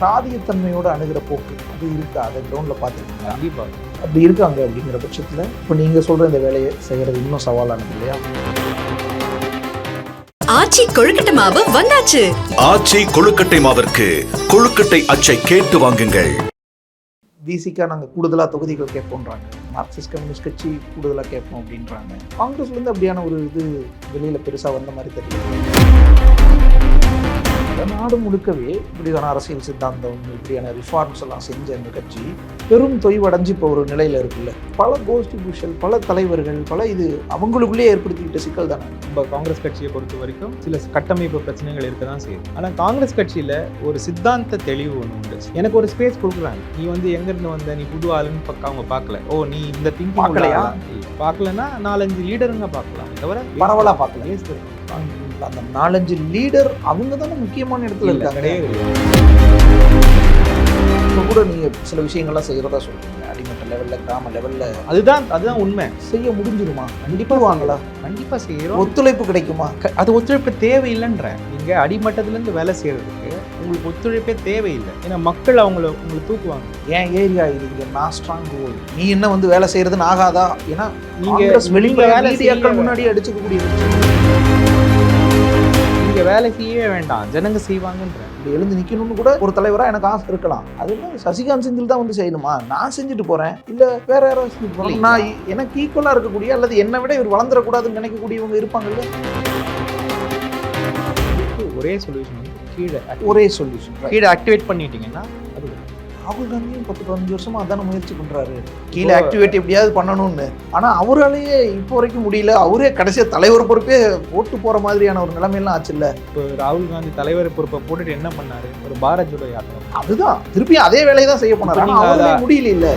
சாதியத்தன்மையோட அணுகிற போக்கு அது இருக்கா? அதை கிரவுண்டில் பார்த்துருக்கீங்களா? கண்டிப்பா. அப்படி இருக்காங்க அப்படிங்கிற பட்சத்தில்? இப்போ நீங்கள் சொல்கிற இந்த வேலையை செய்கிறது இன்னும் சவாலானது இல்லையா? ஆச்சி கொழுக்கட்டை மாவு வந்தாச்சு. ஆச்சி கொழுக்கட்டை மாவிற்கு கொழுக்கட்டை அச்சை கேட்டு வாங்குங்கள். விசிக்கா நாங்கள் கூடுதலாக தொகுதிகள் கேட்போன்றாங்க. மார்க்சிஸ்ட் கம்யூனிஸ்ட் கட்சி கூடுதலாக கேட்போம் அப்படின்றாங்க. காங்கிரஸ்லேருந்து அப்படியான ஒரு இது வெளியில் பெருசாக வந்த மாதிரி தெரியல. நாடு முழுக்கவே இப்படியான அரசியல் சித்தாந்தம் இப்படியான ரிஃபார்ம்ஸ் எல்லாம் செஞ்ச இந்த கட்சி பெரும் தொய்வடைஞ்சு இப்போ ஒரு நிலையில் இருக்குல்ல. பல கோஷ்டி பூஷல் பல தலைவர்கள் பல இது அவங்களுக்குள்ளேயே ஏற்படுத்திக்கிட்ட சிக்கல் தானே. நம்ம காங்கிரஸ் கட்சியை பொறுத்த வரைக்கும் சில கட்டமைப்பு பிரச்சனைகள் இருக்க தான் செய்யுது. ஆனால் காங்கிரஸ் கட்சியில் ஒரு சித்தாந்த தெளிவு ஒன்று உண்டு. எனக்கு ஒரு ஸ்பேஸ் கொடுக்குறாங்க. நீ வந்து எங்கேருந்து வந்த? நீ புது ஆளுன்னு பக்கம் அவங்க பார்க்கல. ஓ நீ இந்த திங்கிங் பார்க்கலையா? பார்க்கலன்னா நாலஞ்சு லீடருங்க பார்க்கலாம். தவிர பரவலா பார்க்கல. Sir. அந்த நாலஞ்சு லீடர் அவங்க தானே முக்கியமான இடத்துல இருக்காங்க. இப்போ கூட நீங்கள் சில விஷயங்கள்லாம் செய்கிறதா சொல்றீங்க. அடிமட்ட லெவலில் கிராம லெவலில் அதுதான் அதுதான் உண்மை. செய்ய முடிஞ்சிருமா? கண்டிப்பாக வாங்களா கண்டிப்பா செய்யறோம். ஒத்துழைப்பு கிடைக்குமா? அது ஒத்துழைப்பு தேவையில்லைன்ற நீங்க அடிமட்டத்துல இருந்து வேலை செய்யறதுக்கு உங்களுக்கு ஒத்துழைப்பே தேவையில்லை. ஏன்னா மக்கள் அவங்கள உங்களை தூக்குவாங்க. ஏன் ஏரியா இது? இங்க நான் ஸ்ட்ராங் ஹோல் நீ என்ன வந்து வேலை செய்யறதுன்னு ஆகாதா? ஏன்னா நீங்க காங்கிரஸ் நீங்க வெளிப்படையா வேலை முன்னாடி அடிச்சுக்கக்கூடிய நீங்க வேலை செய்யவே வேண்டாம். ஜனங்க செய்வாங்கன்ற இப்படி எழுந்து நிக்கணும்னு கூட ஒரு தலைவரா எனக்கு ஆசை இருக்கலாம். அது என்ன சசிகாந்த் செந்தில் தான் வந்து செய்யணுமா? நான் செஞ்சுட்டு போறேன். இல்ல வேற யாராவது செஞ்சுட்டு இல்ல, நான் எனக்கு ஈக்குவலா இருக்கக்கூடிய அல்லது என்னை விட இவர் வளர்ந்துடக்கூடாதுன்னு நினைக்கக்கூடியவங்க இருப்பாங்கல்ல? ஒரே சொல்யூஷன் வந்து கீழே ஒரே சொல்யூஷன் கீழே ஆக்டிவேட் பண்ணிட்டீங்கன்னா ராகுல் காந்தியும் பத்து பதினஞ்சு வருஷமா அதான முயற்சி பண்றாரு. கீழே ஆக்டிவேட் எப்படியாவது பண்ணணும்னு. ஆனா அவராலேயே இப்போ வரைக்கும் முடியல. அவரே கடைசியா தலைவர் பொறுப்பே ஓட்டு போற மாதிரியான ஒரு நிலைமையெல்லாம் ஆச்சுல்ல இப்போ ராகுல் காந்தி தலைவர் பொறுப்பை போட்டுட்டு என்ன பண்ணாரு? ஒரு பாரத் ஜோடோ யாத்திரை. அதுதான். திருப்பி அதே வேலையை தான் செய்ய போனாரு. ஆனா நீங்க அவராலே முடியல இல்ல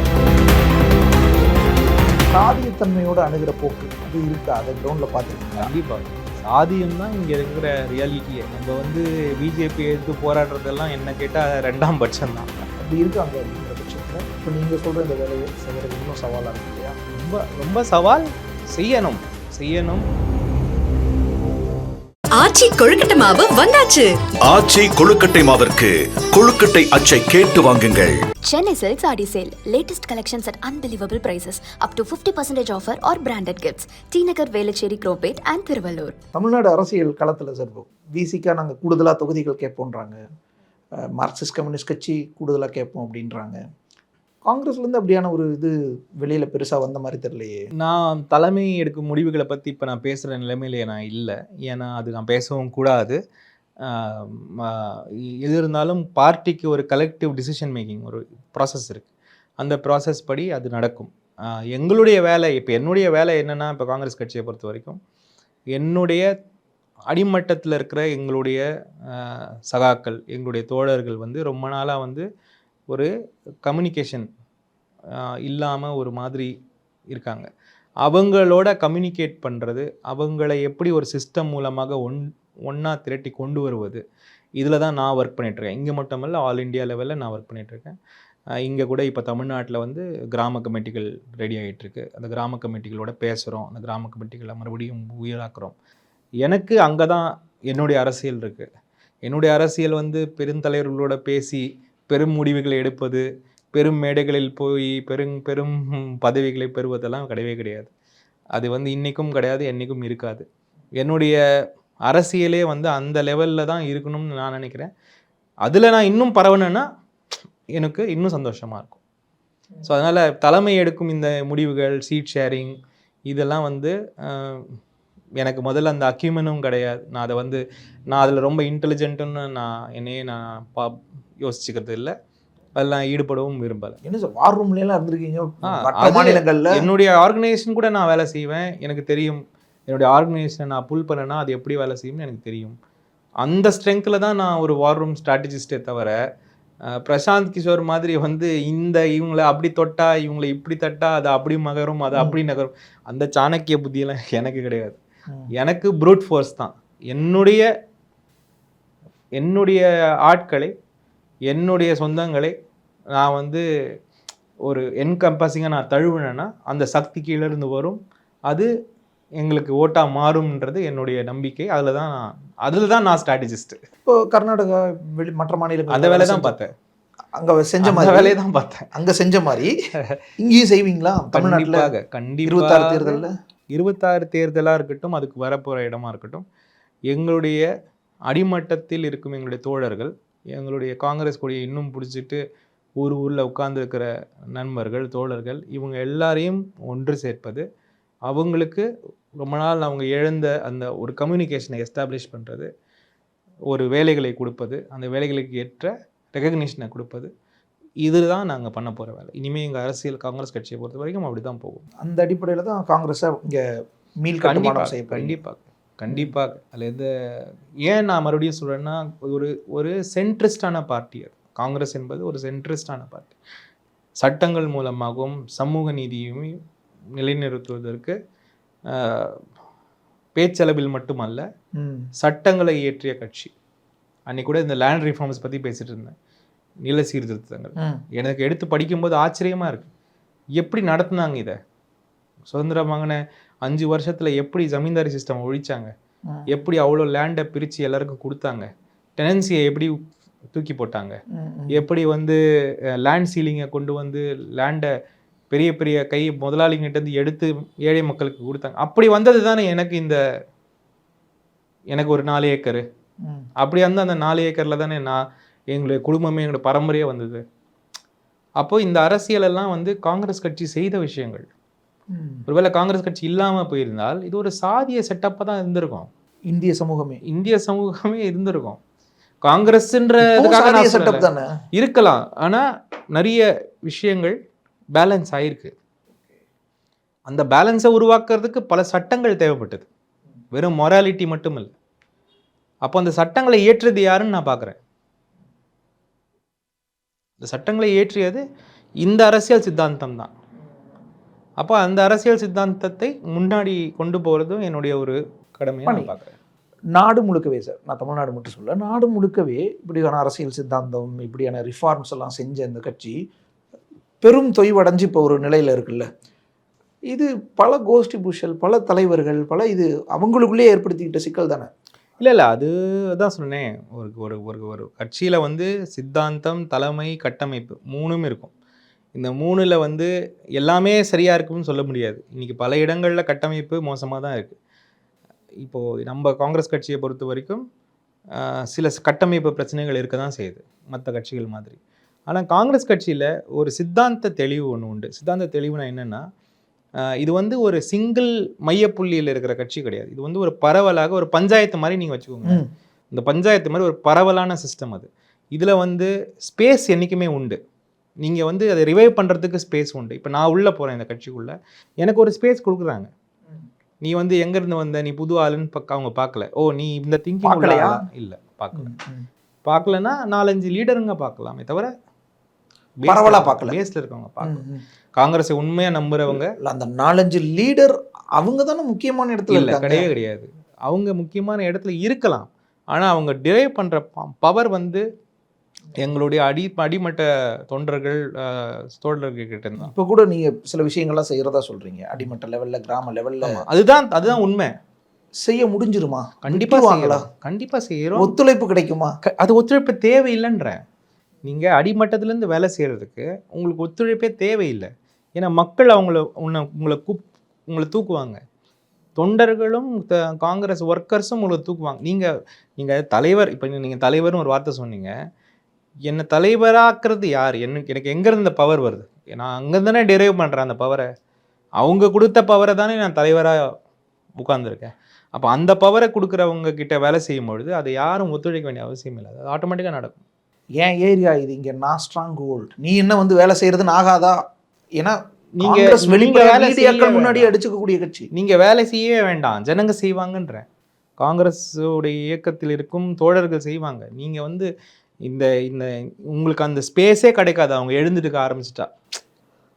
சாதியத்தன்மையோட அணுகிற போக்கு. அது இருக்கா? அதை கிரவுண்ட்ல பாத்துருக்கீங்களா கண்டிப்பா. சாதியம் தான் இங்க இருக்கிற ரியாலிட்டியே நம்ம வந்து பிஜேபி எடுத்து போராடுறதெல்லாம் என்ன கேட்டா ரெண்டாம் பட்சம் தான் அப்படி இருக்காங்க அப்படிங்கிற பட்சத்துல இப்போ நீங்க சொல்ற இந்த வேலையை செய்யறது இன்னும் சவாலா இருக்கு இல்லையா ரொம்ப ரொம்ப சவால் செய்யணும் செய்யணும் ஆச்சி கொழுக்கட்டை மாவு வந்தாச்சு ஆச்சி கொழுக்கட்டை மாவிற்கு கொழுக்கட்டை அச்சை கேட்டு வாங்குங்கள் Chennai Silk Saree Sale. Latest collections at unbelievable prices. Up to 50% offer or branded gifts. T Nagar, Velachery, Cropate and Thiruvallur. Tamil Nadu அரசியல் களத்தில் சார் விசிக்கா நாங்கள் கூடுதலாக தொகுதிகள் கேட்போன்றாங்க மார்க்சிஸ்ட் கம்யூனிஸ்ட் கட்சி கூடுதலாக கேட்போம் அப்படின்றாங்க. காங்கிரஸ்லேருந்து அப்படியான ஒரு இது வெளியில் பெருசாக வந்த மாதிரி தெரியலையே. நான் தலைமை எடுக்கும் முடிவுகளை பற்றி இப்போ நான் பேசுகிற நிலைமையிலேயே நான் இல்லை. ஏன்னா அது நான் பேசவும் கூடாது. எது இருந்தாலும் பார்ட்டிக்கு ஒரு கலெக்டிவ் டிசிஷன் மேக்கிங் ஒரு ப்ராசஸ் இருக்குது அந்த ப்ராசஸ் படி அது நடக்கும். எங்களுடைய வேலை இப்போ என்னுடைய வேலை என்னென்னா இப்போ காங்கிரஸ் கட்சியை பொறுத்த வரைக்கும் என்னுடைய அடிமட்டத்தில் இருக்கிற எங்களுடைய சகாக்கள் எங்களுடைய தோழர்கள் வந்து ரொம்ப நாளாக வந்து ஒரு கம்யூனிகேஷன் இல்லாமல் ஒரு மாதிரி இருக்காங்க. அவங்களோட கம்யூனிகேட் பண்ணுறது அவங்கள எப்படி ஒரு சிஸ்டம் மூலமாக ஒன் ஒன்றா திரட்டி கொண்டு வருவது இதில் தான் நான் ஒர்க் பண்ணிகிட்ருக்கேன் இங்கே மட்டுமல்ல ஆல் இந்தியா லெவலில் நான் ஒர்க் பண்ணிகிட்ருக்கேன் இங்கே கூட இப்போ தமிழ்நாட்டில் வந்து கிராம கமிட்டிகள் ரெடி ஆகிட்டுருக்கு அந்த கிராம கமிட்டிகளோட பேசுகிறோம் அந்த கிராம கமிட்டிகளை மறுபடியும் உயிராக்குறோம். எனக்கு அங்கே தான் என்னுடைய அரசியல் இருக்குது என்னுடைய அரசியல் வந்து பெருந்தலைவர்களோட பேசி பெரும் முடிவுகளை எடுப்பது பெரும் மேடைகளில் போய் பெரும் பெரும் பதவிகளை பெறுவதெல்லாம் கிடையவே கிடையாது. அது வந்து இன்றைக்கும் கிடையாது என்றைக்கும் இருக்காது. என்னுடைய அரசியலே வந்து அந்த லெவலில் தான் இருக்கணும்னு நான் நினைக்கிறேன். அதில் நான் இன்னும் பரவணுன்னா எனக்கு இன்னும் சந்தோஷமாக இருக்கும். ஸோ அதனால் தலைமை எடுக்கும் இந்த முடிவுகள் சீட் ஷேரிங் இதெல்லாம் வந்து எனக்கு முதல்ல அந்த அக்யூமனும் கிடையாது. நான் அதை வந்து நான் அதில் ரொம்ப இன்டெலிஜென்ட்டுன்னு நான் என்னையே நான் பா யோசிச்சுக்கிறது இல்லை. அதில் நான் ஈடுபடவும் விரும்பலை. என்ன சார் வார் ரூம்லாம் இருந்திருக்கீங்க? மாநிலங்கள்ல? என்னுடைய ஆர்கனைசேஷன் கூட நான் வேலை செய்வேன். எனக்கு தெரியும். என்னுடைய ஆர்கனைசேஷனை நான் புல் பண்ணனா அது எப்படி வேலை செய்யும்னு எனக்கு தெரியும். அந்த ஸ்ட்ரென்த்தில் தான் நான் ஒரு வார் ரூம் ஸ்ட்ராட்டஜிஸ்டே தவிர பிரசாந்த் கிஷோர் மாதிரி வந்து இந்த இவங்களை அப்படி தொட்டா இவங்களை இப்படி தட்டா அது அப்படி மகரும் அது அப்படி நகரும் அந்த சாணக்கிய புத்தியெல்லாம் எனக்கு கிடையாது. எனக்கு ப்ரூட் ஃபோர்ஸ் தான். என்னுடைய என்னுடைய ஆட்களை என்னுடைய சொந்தங்களை நான் வந்து ஒரு என்கம்பஸிங்காக நான் தழுவினேன்னா அந்த சக்தி கீழே இருந்து வரும். அது எங்களுக்கு ஓட்டாக மாறும்ன்றது என்னுடைய நம்பிக்கை. அதில் தான் நான் அதில் தான் நான் ஸ்ட்ராட்டஜிஸ்ட் இப்போ கர்நாடகா வெளி மற்ற மாநிலங்கள் அந்த வேலை தான் பார்த்தேன். அங்க செஞ்ச மாதிரி வேலையை தான் பார்த்தேன். அங்க செஞ்ச மாதிரி இங்கேயும் செய்வீங்களா? தமிழ்நாட்டுல கண்டிப்பாக இருபத்தாறு தேர்தல்ல? இருபத்தாறு தேர்தலாக இருக்கட்டும் அதுக்கு வரப்போகிற இடமா இருக்கட்டும் எங்களுடைய அடிமட்டத்தில் இருக்கும் எங்களுடைய தோழர்கள் எங்களுடைய காங்கிரஸ் கொடியை இன்னும் பிடிச்சிட்டு ஊர் ஊரில் உட்கார்ந்துருக்கிற நண்பர்கள் தோழர்கள் இவங்க எல்லாரையும் ஒன்று சேர்ப்பது அவங்களுக்கு ரொம்ப நாள் அவங்க இழந்த அந்த ஒரு கம்யூனிகேஷனை எஸ்டாப்ளிஷ் பண்ணுறது ஒரு வேலைகளை கொடுப்பது அந்த வேலைகளுக்கு ஏற்ற ரெகக்னிஷனை கொடுப்பது இதுதான் நாங்கள் பண்ண போகிற வேலை. இனிமேல் எங்கள் அரசியல் காங்கிரஸ் கட்சியை பொறுத்த வரைக்கும் அப்படி தான் போகும். அந்த அடிப்படையில தான் காங்கிரஸை இங்க மீள் கண்டிப்பாக செய்ய கண்டிப்பாக கண்டிப்பாக அதில் எந்த ஏன் நான் மறுபடியும் சொல்கிறேன்னா ஒரு ஒரு சென்ட்ரிஸ்டான பார்ட்டி அது. காங்கிரஸ் என்பது ஒரு சென்ட்ரிஸ்டான பார்ட்டி சட்டங்கள் மூலமாகவும் சமூக நீதியுமே நிலைநிறுத்துவதற்கு பேச்சளவில் மட்டுமல்ல. சட்டங்களை இயற்றிய கட்சி. அன்னைக்கு கூட இந்த லேண்ட் ரிஃபார்ம்ஸ் பற்றி பேசிட்டு இருந்தேன். நில சீர்திருத்தங்கள். எனக்கு எடுத்து படிக்கும்போது ஆச்சரியமா இருக்கு எப்படி நடத்துனாங்க இதை சுதந்திரம் வாங்கின அஞ்சு வருஷத்துல எப்படி ஜமீன்தாரி சிஸ்டம் ஒழிச்சாங்க. எப்படி அவ்வளோ லேண்டை பிரித்து எல்லாருக்கும் கொடுத்தாங்க டெனன்சியை எப்படி தூக்கி போட்டாங்க. எப்படி வந்து லேண்ட் சீலிங்கை கொண்டு வந்து லேண்டை பெரிய பெரிய கை முதலாளிங்கிட்ட இருந்து எடுத்து ஏழை மக்களுக்கு கொடுத்தாங்க அப்படி வந்தது தானே எனக்கு இந்த எனக்கு ஒரு நாலு ஏக்கரு. அப்படி வந்து அந்த நாலு ஏக்கரில் தானே நான் எங்களுடைய குடும்பமே எங்களுடைய பரம்பரையே வந்தது. அப்போ இந்த அரசியல் எல்லாம் வந்து காங்கிரஸ் கட்சி செய்த விஷயங்கள். ஒருவேளை காங்கிரஸ் கட்சி இல்லாமல் போயிருந்தால் இது ஒரு சாதிய செட்டப்பாக தான் இருந்திருக்கும். இந்திய சமூகமே. இந்திய சமூகமே இருந்திருக்கும். காங்கிரஸ்ன்ற செட்டப். தானே? இருக்கலாம். ஆனா நிறைய விஷயங்கள் பேலன்ஸ் ஆயிருக்கு. அந்த பேலன்ஸை உருவாக்குறதுக்கு பல சட்டங்கள் தேவைப்பட்டது. வெறும் மொராலிட்டி மட்டும் இல்லை. அப்போ அந்த சட்டங்களை ஏற்றது யாருன்னு நான் பார்க்குறேன் இந்த சட்டங்களை ஏற்றியது இந்த அரசியல் சித்தாந்தம் தான் அப்போ அந்த அரசியல் சித்தாந்தத்தை முன்னாடி கொண்டு போகிறதும் என்னுடைய ஒரு கடமையாக. நான் பார்க்குறேன். நாடு முழுக்கவே சார் நான் தமிழ்நாடு மட்டும் சொல்ல நாடு முழுக்கவே இப்படியான அரசியல் சித்தாந்தம் இப்படியான ரிஃபார்ம்ஸ் எல்லாம் செஞ்ச இந்த கட்சி பெரும் தொய்வடைஞ்சு இப்போ ஒரு நிலையில் இருக்குல்ல. இது பல கோஷ்டி புஷல் பல தலைவர்கள் பல இது அவங்களுக்குள்ளே ஏற்படுத்திக்கிட்ட சிக்கல் தானே. இல்லை இல்லை. அது தான் சொன்னேன். ஒரு ஒரு ஒரு ஒரு கட்சியில் வந்து சித்தாந்தம் தலைமை கட்டமைப்பு மூணும் இருக்கும். இந்த மூணில் வந்து எல்லாமே சரியாக இருக்கும்னு சொல்ல முடியாது. இன்றைக்கி பல இடங்களில் கட்டமைப்பு மோசமாக தான் இருக்குது இப்போது நம்ம காங்கிரஸ் கட்சியை பொறுத்த வரைக்கும் சில கட்டமைப்பு பிரச்சனைகள் இருக்க தான் செய்யுது மற்ற கட்சிகள் மாதிரி. ஆனால் காங்கிரஸ் கட்சியில் ஒரு சித்தாந்த தெளிவு ஒன்று உண்டு. சித்தாந்த தெளிவுனா என்னென்னா இது வந்து ஒரு சிங்கிள் மையப்புள்ளியில் இருக்கிற கட்சி கிடையாது. இது வந்து ஒரு பரவலாக ஒரு பஞ்சாயத்து மாதிரி நீங்கள் வச்சுக்கோங்க. இந்த பஞ்சாயத்து மாதிரி ஒரு பரவலான சிஸ்டம் அது. இதில் வந்து ஸ்பேஸ் என்றைக்குமே உண்டு. நீங்கள் வந்து அதை ரிவைவ் பண்ணுறதுக்கு ஸ்பேஸ் உண்டு. இப்போ நான் உள்ளே போகிறேன் இந்த கட்சிக்குள்ளே. எனக்கு ஒரு ஸ்பேஸ் கொடுக்குறாங்க. நீ வந்து எங்கேருந்து வந்த? நீ புது ஆளுன்னு பக்க அவங்க பார்க்கல. ஓ நீ இந்த திங்கிங்? இல்லை பார்க்கல. பார்க்கலன்னா நாலஞ்சு லீடருங்க பார்க்கலாமே தவிர பரவலா பார்க்கல. பேஸில் இருக்கவங்க பார்க்கல. ம், ம். காங்கிரஸை உண்மையாக நம்புறவங்க அந்த நாலஞ்சு லீடர் அவங்க தானே முக்கியமான இடத்துல இல்லை கிடையவே கிடையாது. அவங்க முக்கியமான இடத்துல இருக்கலாம். ஆனால் அவங்க டிரைவ் பண்ணுற பவர் வந்து எங்களுடைய அடி அடிமட்ட தொண்டர்கள் தோழர்கள் கிட்ட இருந்தான் இப்போ கூட நீங்க சில விஷயங்கள்லாம் செய்யறதா சொல்றீங்க. அடிமட்ட லெவல்ல கிராம லெவல்ல அதுதான் அதுதான் உண்மை. செய்ய முடிஞ்சிருமா? கண்டிப்பா விட்டுருவாங்களா? செய்யலாம் கண்டிப்பா செய்யறோம். ஒத்துழைப்பு கிடைக்குமா? அது ஒத்துழைப்பு தேவையில்லைன்றேன். நீங்க அடிமட்டத்திலேருந்து வேலை செய்யறதுக்கு உங்களுக்கு ஒத்துழைப்பே தேவையில்லை. ஏன்னா மக்கள் அவங்கள உன்னை உங்களை கூப் உங்களை தூக்குவாங்க. தொண்டர்களும் த- காங்கிரஸ் ஒர்க்கர்ஸும் உங்களை தூக்குவாங்க. நீங்கள் நீங்கள் தலைவர் இப்போ நீங்கள் தலைவர்னு ஒரு வார்த்தை சொன்னீங்க. என்னை தலைவராக்குறது யார்? எனக்கு எனக்கு எங்கேருந்து இந்த பவர் வருது? நான் அங்கேருந்து தானே டெரைவ் பண்ணுறேன் அந்த பவரை அவங்க கொடுத்த பவரை தானே நான் தலைவராக உட்காந்துருக்கேன் அப்போ அந்த பவரை கொடுக்குறவங்க கிட்ட வேலை செய்யும் பொழுது அதை யாரும் ஒத்துழைக்க வேண்டிய அவசியம் இல்லை. அது ஆட்டோமேட்டிக்காக நடக்கும். ஏன் ஏரியா இது? இங்கே நான் ஸ்ட்ராங் ஹோல்ட் நீ என்ன வந்து வேலை செய்கிறதுன்னு ஆகாதா? ஏன்னா நீங்க வேலை மீடியாக்கள் முன்னாடி. அடிச்சுக்கக்கூடிய கட்சி. நீங்க வேலை செய்யவே வேண்டாம். ஜனங்க செய்வாங்கன்றேன் காங்கிரஸோடைய இயக்கத்தில் இருக்கும் தோழர்கள் செய்வாங்க. நீங்க வந்து இந்த இந்த உங்களுக்கு அந்த ஸ்பேஸே கிடைக்காது. அவங்க எழுந்துட்டுக்க ஆரம்பிச்சிட்டா.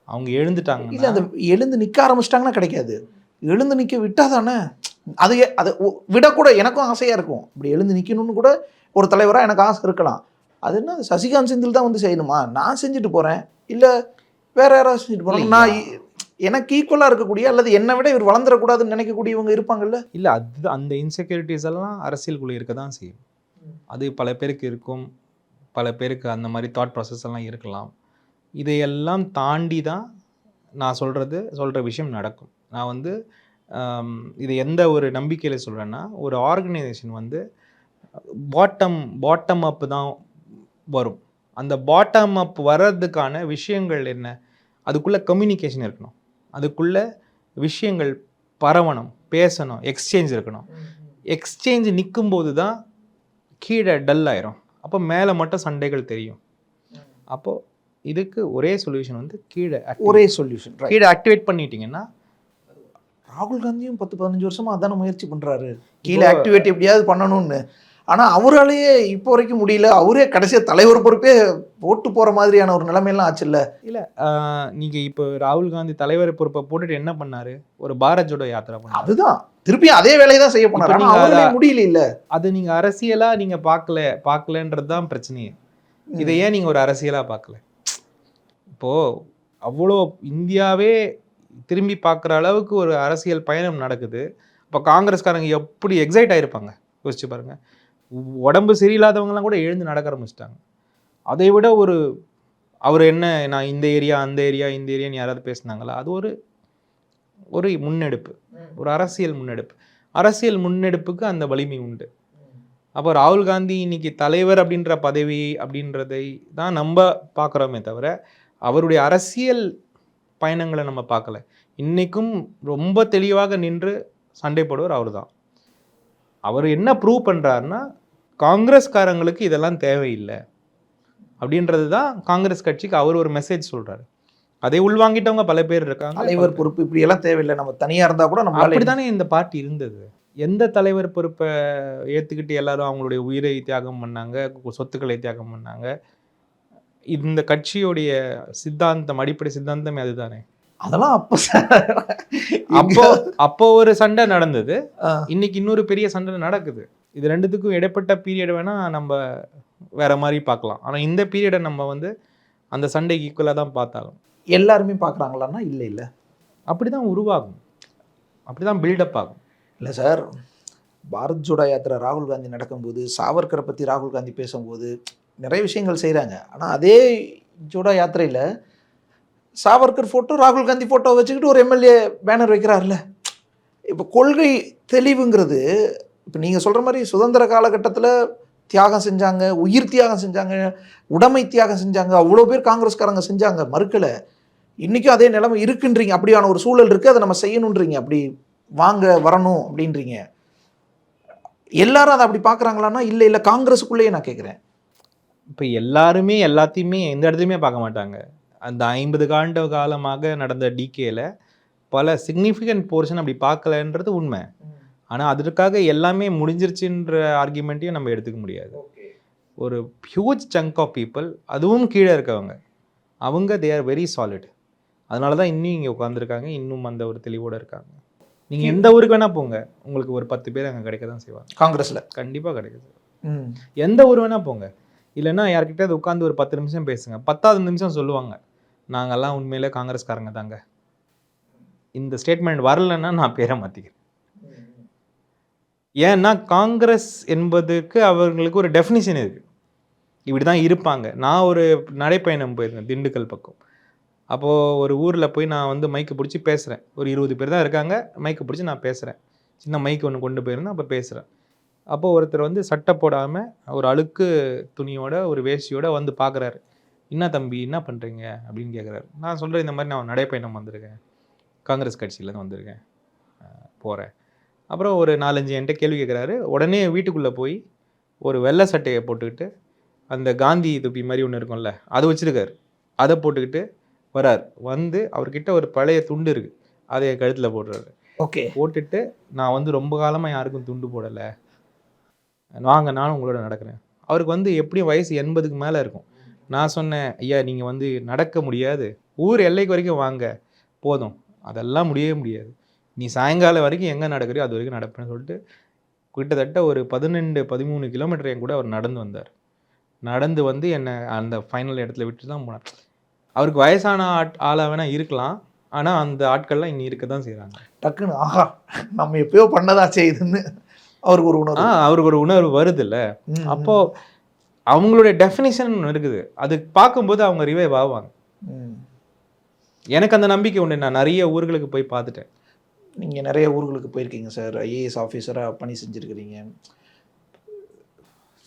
அவங்க இல்ல எழுந்துட்டாங்க அந்த எழுந்து நிக்க ஆரம்பிச்சிட்டாங்கன்னா கிடைக்காது. எழுந்து நிக்க விட்டா தானே? அது அது விடக்கூட எனக்கும் ஆசையா இருக்கும். இப்படி எழுந்து நிக்கணும்னு கூட ஒரு தலைவரா எனக்கு ஆசை இருக்கலாம். அது என்ன சசிகாந்த் செந்தில் தான் வந்து செய்யணுமா? நான் செஞ்சுட்டு போறேன். இல்ல வேற யாராவது செஞ்சுட்டு இல்ல, நான் எனக்கு ஈக்குவலா இருக்கக்கூடிய அல்லது என்னை விட இவர் வளர்ந்துடக்கூடாதுன்னு நினைக்கக்கூடியவங்க இருப்பாங்கல்ல? இல்லை அது அந்த இன்செக்யூரிட்டிஸ் எல்லாம் அரசியலுக்குள்ளே இருக்க தான் செய்யும். அது பல பேருக்கு இருக்கும். பல பேருக்கு அந்த மாதிரி தாட் ப்ராசஸ் எல்லாம் இருக்கலாம். இதையெல்லாம் தாண்டி தான் நான் சொல்கிறது சொல்கிற விஷயம் நடக்கும். நான் வந்து இது எந்த ஒரு நம்பிக்கையில் சொல்கிறேன்னா ஒரு ஆர்கனைசேஷன் வந்து பாட்டம் பாட்டம் அப் தான் வரும். அந்த பாட்டம் அப் வர்றதுக்கான விஷயங்கள் என்ன? அதுக்குள்ளே கம்யூனிகேஷன் இருக்கணும். அதுக்குள்ளே விஷயங்கள் பரவணும் பேசணும் எக்ஸ்சேஞ்ச் இருக்கணும். எக்ஸ்சேஞ்ச் நிற்கும்போது தான் கீழே டல் ஆயிரும். அப்போ மேலே மட்டும் சண்டைகள் தெரியும். அப்போது இதுக்கு ஒரே சொல்யூஷன் வந்து கீழே ஒரே சொல்யூஷன் கீழே ஆக்டிவேட் பண்ணிட்டீங்கன்னா ராகுல் காந்தியும் பத்து பதினஞ்சு வருஷமா அதான முயற்சி பண்றாரு. கீழே ஆக்டிவேட் எப்படியாவது பண்ணணும்னு. ஆனா அவராலேயே இப்போ வரைக்கும் முடியல. அவரே கடைசியா தலைவர் பொறுப்பே போட்டு போற மாதிரியான ஒரு நிலைமையெல்லாம் ஆச்சுல்ல இல்லை? நீங்கள் இப்போ ராகுல் காந்தி தலைவர் பொறுப்பை போட்டுட்டு என்ன பண்ணாரு? ஒரு பாரத் ஜோடோ யாத்திரை பண்ணாரு. அதுதான். திருப்பி அதே வேலையை தான் செய்ய போனாரு. முடியல இல்ல அது நீங்கள் அரசியலாக நீங்கள் பார்க்கல பார்க்கலன்றது தான் பிரச்சனையே. இதை ஏன் நீங்கள் ஒரு அரசியலாக பார்க்கல இப்போது அவ்வளோ இந்தியாவே திரும்பி பார்க்குற அளவுக்கு ஒரு அரசியல் பயணம் நடக்குது. இப்போ காங்கிரஸ்காரங்க எப்படி எக்ஸைட் ஆயிருப்பாங்க? யோசிச்சு பாருங்க. உடம்பு சரியில்லாதவங்கலாம் கூட எழுந்து நடக்க ஆரம்பிச்சிட்டாங்க. அதை விட ஒரு அவர் என்ன நான் இந்த ஏரியா அந்த ஏரியா இந்த ஏரியான்னு யாராவது பேசுனாங்களா? அது ஒரு ஒரு முன்னெடுப்பு. ஒரு அரசியல் முன்னெடுப்பு. அரசியல் முன்னெடுப்புக்கு அந்த வலிமை உண்டு. அப்போ ராகுல் காந்தி இன்னைக்கு தலைவர் அப்படின்ற பதவி அப்படின்றதை தான் நம்ம பார்க்குறோமே தவிர அவருடைய அரசியல் பயணங்களை நம்ம பார்க்கல. இன்னைக்கும் ரொம்ப தெளிவாக நின்று சண்டை போடுவர் அவர் தான் அவர் என்ன ப்ரூவ் பண்ணுறாருன்னா காங்கிரஸ்காரங்களுக்கு இதெல்லாம் தேவையில்லை. அப்படின்றது தான் காங்கிரஸ் கட்சிக்கு அவர் ஒரு மெசேஜ் சொல்றாரு. அதை உள்வாங்கிட்டவங்க பல பேர் இருக்காங்க. தலைவர் பொறுப்பு இப்படி எல்லாம் தேவையில்லை. நம்ம தனியா இருந்தா கூட நம்மளால அப்படித்தானே இந்த பார்ட்டி இருந்தது. எந்த தலைவர் பொறுப்பை ஏற்றுக்கிட்டு எல்லாரும் அவங்களுடைய உயிரை தியாகம் பண்ணாங்க சொத்துக்களை தியாகம் பண்ணாங்க? இந்த கட்சியுடைய சித்தாந்தம் அடிப்படை சித்தாந்தமே அதுதானே? அதெல்லாம் அப்ப அப்போ அப்போ ஒரு சண்டை நடந்தது. இன்னைக்கு இன்னொரு பெரிய சண்டை நடக்குது. இது ரெண்டுத்துக்கும் இடைப்பட்ட பீரியட் வேணா நம்ம வேற மாதிரி பார்க்கலாம். ஆனா இந்த பீரியடை நம்ம வந்து அந்த சண்டைக்கு ஈக்குவலாக தான் பார்த்தாலும் எல்லாருமே பாக்குறாங்களான்னா இல்ல இல்ல. அப்படிதான் உருவாகும். அப்படிதான் பில்டப் ஆகும். இல்லை சார் பாரத் ஜோடோ யாத்திரை ராகுல் காந்தி நடக்கும்போது சாவர்கரை பற்றி ராகுல் காந்தி பேசும்போது நிறைய விஷயங்கள் செய்கிறாங்க ஆனால் அதே ஜோடோ யாத்திரையில் சாவர்கர் ஃபோட்டோ ராகுல் காந்தி ஃபோட்டோ வச்சுக்கிட்டு ஒரு எம்எல்ஏ பேனர் வைக்கிறார்ல. இப்போ கொள்கை தெளிவுங்கிறது இப்போ நீங்கள் சொல்கிற மாதிரி சுதந்திர காலகட்டத்தில் தியாகம் செஞ்சாங்க உயிர் தியாகம் செஞ்சாங்க உடைமை தியாகம் செஞ்சாங்க அவ்வளோ பேர் காங்கிரஸ்காரங்க செஞ்சாங்க மறுக்கலை. இன்றைக்கும் அதே நிலைமை இருக்குன்றீங்க. அப்படியான ஒரு சூழல் இருக்குது அதை நம்ம செய்யணுன்றீங்க. அப்படி வாங்க வரணும் அப்படின்றீங்க. எல்லாரும் அதை அப்படி பார்க்குறாங்களான்னா இல்லை இல்லை காங்கிரஸுக்குள்ளேயே நான் கேட்குறேன் இப்போ எல்லாருமே எல்லாத்தையுமே எந்த இடத்துலையுமே பார்க்க மாட்டாங்க. அந்த ஐம்பது காண்ட காலமாக நடந்த டிகேல பல சிக்னிஃபிகண்ட் போர்ஷன் அப்படி பார்க்கலன்றது உண்மை. ஆனால் அதற்காக எல்லாமே முடிஞ்சிருச்சுன்ற ஆர்குமெண்ட்டையும் நம்ம எடுத்துக்க முடியாது. ஒரு ஹியூஜ் சங்க் ஆஃப் பீப்புள் அதுவும் கீழே இருக்கவங்க. அவங்க தே ஆர் வெரி சாலிட் அதனால தான் இன்னும் இங்கே உட்காந்துருக்காங்க இன்னும் அந்த ஒரு தெளிவோடு இருக்காங்க. நீங்கள் எந்த ஊருக்கு வேணால் போங்க. உங்களுக்கு ஒரு பத்து பேர் அங்கே கிடைக்க தான் செய்வாங்க. காங்கிரஸில். கண்டிப்பாக கிடைக்குது ம். எந்த ஊர் வேணா போங்க. இல்லைன்னா யார்கிட்டயாவது உட்காந்து ஒரு பத்து நிமிஷம் பேசுங்க. பத்தாவது நிமிஷம் சொல்லுவாங்க. நாங்கள்லாம் உண்மையிலே காங்கிரஸ்காரங்க தாங்க. இந்த ஸ்டேட்மெண்ட் வரலன்னா நான் பேரை மாற்றிக்கிறேன் ஏன்னா காங்கிரஸ் என்பதுக்கு அவர்களுக்கு ஒரு டெஃபினிஷன் இருக்குது இப்படி தான் இருப்பாங்க. நான் ஒரு நடைப்பயணம் போயிருந்தேன் திண்டுக்கல் பக்கம். அப்போது ஒரு ஊரில் போய் நான் வந்து மைக்கு பிடிச்சி பேசுகிறேன் ஒரு இருபது பேர் தான் இருக்காங்க. மைக்கு பிடிச்சி நான் பேசுகிறேன் சின்ன மைக் ஒன்று கொண்டு போயிருந்தேன் அப்போ பேசுகிறேன் அப்போ ஒருத்தர் வந்து சட்டை போடாமல் ஒரு அழுக்கு துணியோட ஒரு வேஷ்டியோட வந்து பார்க்குறாரு என்ன தம்பி என்ன பண்ணுறீங்க அப்படின்னு கேட்குறாரு நான் சொல்கிறேன் இந்த மாதிரி நான் நடைப்பயணம் வந்திருக்கேன். காங்கிரஸ் கட்சியிலேருந்து வந்திருக்கேன். போகிறேன் அப்புறம் ஒரு நாலஞ்சு என்கிட்ட கேள்வி கேட்குறாரு உடனே வீட்டுக்குள்ளே போய் ஒரு வெள்ளை சட்டையை போட்டுக்கிட்டு அந்த காந்தி தொப்பி மாதிரி ஒன்று இருக்கும்ல அதை வச்சுருக்காரு. அதை போட்டுக்கிட்டு வரார். வந்து அவர்கிட்ட ஒரு பழைய துண்டு இருக்குது அதை என் கழுத்தில் போடுறாரு ஓகே. போட்டுட்டு நான் வந்து ரொம்ப காலமாக யாருக்கும் துண்டு போடலை. வாங்க நானும் உங்களோட நடக்கிறேன். அவருக்கு வந்து எப்படியும் வயசு எண்பதுக்கு மேலே இருக்கும். நான் சொன்னேன் ஐயா நீங்கள் வந்து நடக்க முடியாது. ஊர் எல்லைக்கு வரைக்கும் வாங்க. போதும். அதெல்லாம் முடியவே முடியாது. நீ சாயங்காலம் வரைக்கும் எங்கே நடக்கிறியோ அது வரைக்கும் நடப்பேன்னு சொல்லிட்டு கிட்டத்தட்ட ஒரு பதினெண்டு பதிமூணு கிலோமீட்டர் என் கூட அவர் நடந்து வந்தார். நடந்து வந்து என்னை அந்த ஃபைனல் இடத்துல விட்டு தான் போனார். அவருக்கு வயசான ஆட் ஆளாக வேணால் இருக்கலாம். ஆனால் அந்த ஆட்கள்லாம் இன்னும் இருக்க தான் செய்கிறாங்க டக்குன்னு ஆஹா நம்ம எப்பயோ பண்ணதா செய்யுதுன்னு. அவருக்கு ஒரு ஆ உணர்வு அவருக்கு ஒரு உணர்வு வருது இல்ல ம், அப்போ அவங்களுடைய டெஃபினிஷன் ஒன்று இருக்குது. அது பார்க்கும்போது அவங்க ரிவைவ் ஆவாங்க. ம். எனக்கு அந்த நம்பிக்கை உண்டு. நான் நிறைய ஊர்களுக்கு போய் பார்த்துட்டேன். நீங்க நிறைய ஊர்களுக்கு போயிருக்கீங்க சார் ஐஏஎஸ் ஆஃபீஸராக பணி செஞ்சுருக்கிறீங்க.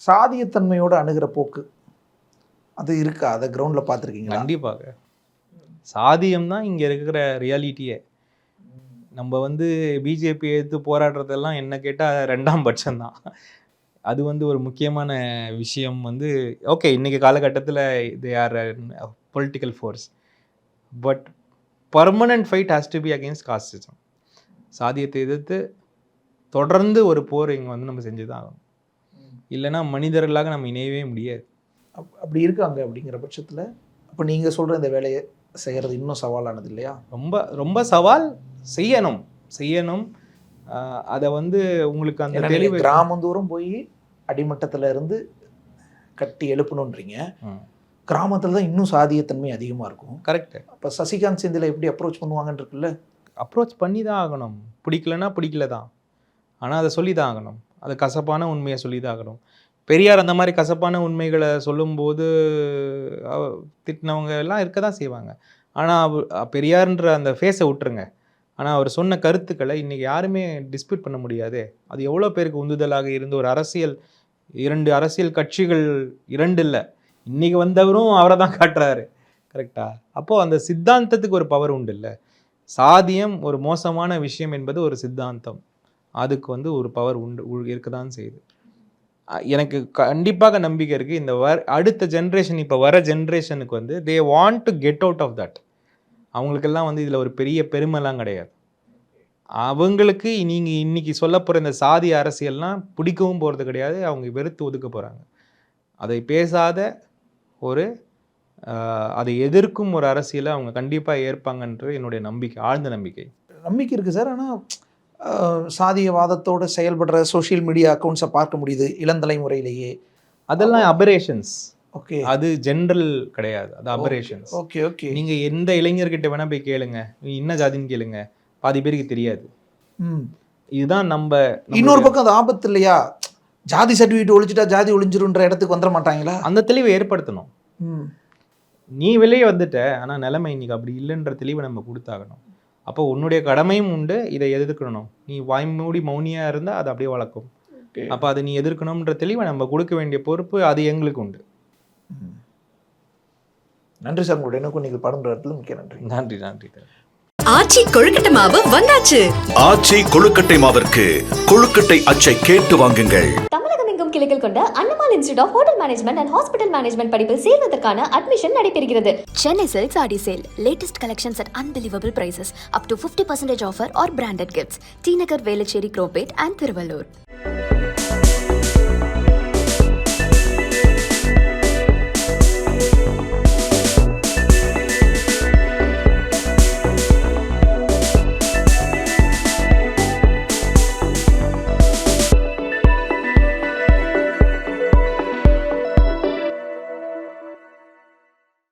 சாதியத்தன்மையோட அணுகிற போக்கு அது இருக்கா? அதை கிரவுண்டில் பார்த்துருக்கீங்களா? கண்டிப்பாக. சாதியம் தான் இங்கே இருக்கிற ரியாலிட்டியே நம்ம வந்து பிஜேபி எடுத்து போராடுறதெல்லாம் என்ன கேட்டால் ரெண்டாம் பட்சம்தான். அது வந்து ஒரு முக்கியமான விஷயம் வந்து ஓகே இன்னைக்கு காலகட்டத்தில் they are political force but permanent fight has to be against casteism சாதியத்தை எதிர்த்து தொடர்ந்து ஒரு போர் இங்கே வந்து நம்ம செஞ்சு தான் ஆகணும். இல்லைன்னா மனிதர்களாக நம்ம இணையவே முடியாது. அப்- அப்படி இருக்காங்க அப்படிங்கிற பட்சத்தில் அப்போ நீங்கள் சொல்கிற இந்த வேலையை செய்கிறது இன்னும் சவாலானது இல்லையா? ரொம்ப ரொம்ப சவால் செய்யணும். செய்யணும். அதை வந்து உங்களுக்கு அந்த தெளிவு கிராமம் தூரம் போய் அடிமட்டத்துல இருந்து கட்டி எழுப்பணுன்றீங்க. கிராமத்தில் தான் இன்னும் சாதியத்தன்மை அதிகமாக இருக்கும். கரெக்ட் அப்போ சசிகாந்த் செந்தில் எப்படி அப்ரோச் பண்ணுவாங்கன்னு இருக்குல்ல? அப்ரோச் பண்ணி தான் ஆகணும். பிடிக்கலன்னா பிடிக்கல தான் ஆனால் அதை சொல்லி தான் ஆகணும். அது கசப்பான உண்மையை சொல்லி தான் ஆகணும். பெரியார் அந்த மாதிரி கசப்பான உண்மைகளை சொல்லும்போது திட்டினவங்க எல்லாம் இருக்க தான் செய்வாங்க ஆனால் பெரியார்ன்ற அந்த ஃபேஸை விட்டுருங்க. ஆனால் அவர் சொன்ன கருத்துக்களை இன்றைக்கி யாருமே டிஸ்பியூட் பண்ண முடியாதே. அது எவ்வளோ பேருக்கு உந்துதலாக இருந்து ஒரு அரசியல் இரண்டு அரசியல் கட்சிகள் இரண்டு இல்லை இன்றைக்கி வந்தவரும் அவரை தான் காட்டுறாரு. கரெக்டா அப்போது அந்த சித்தாந்தத்துக்கு ஒரு பவர் உண்டு இல்லை. சாதியம் ஒரு மோசமான விஷயம் என்பது ஒரு சித்தாந்தம். அதுக்கு வந்து ஒரு பவர் உண்டு இருக்க தான் செய்யுது. எனக்கு கண்டிப்பாக நம்பிக்கை இருக்குது இந்த வர அடுத்த ஜென்ரேஷன் இப்போ வர ஜென்ரேஷனுக்கு வந்து they want to get out of that அவங்களுக்கெல்லாம் வந்து இதில் ஒரு பெரிய பெருமைலாம் கிடையாது. அவங்களுக்கு நீங்கள் இன்றைக்கி சொல்ல போகிற இந்த சாதி அரசியல்லாம் பிடிக்கவும் போகிறது கிடையாது. அவங்க வெறுத்து ஒதுக்க போகிறாங்க அதை பேசாத ஒரு அதை எதிர்க்கும் ஒரு அரசியலை அவங்க கண்டிப்பாக ஏற்பாங்கன்றது என்னுடைய நம்பிக்கை ஆழ்ந்த நம்பிக்கை. நம்பிக்கை இருக்குது சார். ஆனால் சாதியவாதத்தோட செயல்படுற சோஷியல் மீடியா அக்கௌண்ட்ஸை பார்க்க முடியுது இளந்தலைமுறையிலேயே அதெல்லாம் அபரேஷன்ஸ் ஓகே. அது ஜென்ரல் கிடையாது. அது அபரேஷன்ஸ் ஓகே ஓகே. நீங்க எந்த இளைஞர்கிட்ட வேணா போய் கேளுங்க. நீ என்ன ஜாதின்னு கேளுங்க. பாதி பேருக்கு தெரியாது. ம். இதுதான் நம்ம இன்னொரு பக்கம் அது ஆபத்து இல்லையா? ஜாதி சர்டிஃபிகேட் ஒழிச்சிட்டா ஜாதி ஒழிஞ்சிருன்ற இடத்துக்கு வந்துட மாட்டாங்களா? அந்த தெளிவை ஏற்படுத்தணும். ம். நீ வெளியே வந்துட்ட ஆனா நிலைமை இன்னைக்கு அப்படி இல்லைன்ற தெளிவை நம்ம கொடுத்தாகணும். அப்போ உன்னுடைய கடமையும் உண்டு இதை எதிர்க்கணும். நீ வாய் மூடி மௌனியா இருந்தா அது அப்படியே வளர்க்கும். அப்போ அதை நீ எதிர்க்கணும்ன்ற தெளிவை நம்ம கொடுக்க வேண்டிய பொறுப்பு அது எங்களுக்கு உண்டு. நன்றி சார் உங்களுடைய எனக்கும் நீங்கள் படம் இடத்துல மிக்க நன்றி. நன்றி நன்றி ஆச்சி கொழுக்கட்டை மாவு வந்தாச்சு ஆச்சி கொழுக்கட்டை மாவிற்கு கொழுக்கட்டை அச்சை கேட்டு வாங்குங்கள் தமிழகம் எங்கும் கிளைகள் கொண்ட அண்ணமால் institute of hotel management and hospital management படிப்பில் சேர்வதற்கான அட்மிஷன் நடைபெறுகிறது Chennai Silks Adi Sale. Latest collections at unbelievable prices. Up to 50% offer or branded gifts. T Nagar, Velachery, Cropate and Thiruvallur.